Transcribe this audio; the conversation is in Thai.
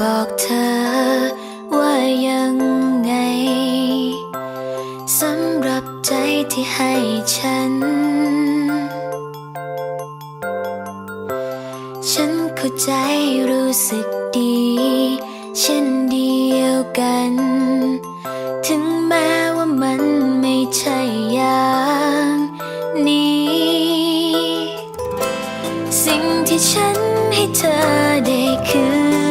บอกเธอว่ายังไงสำหรับใจที่ให้ฉัน ฉันเข้าใจรู้สึกดี เช่นเดียวกัน ถึงแม้ว่ามันไม่ใช่อย่างนี้ สิ่งที่ฉันให้เธอได้คือ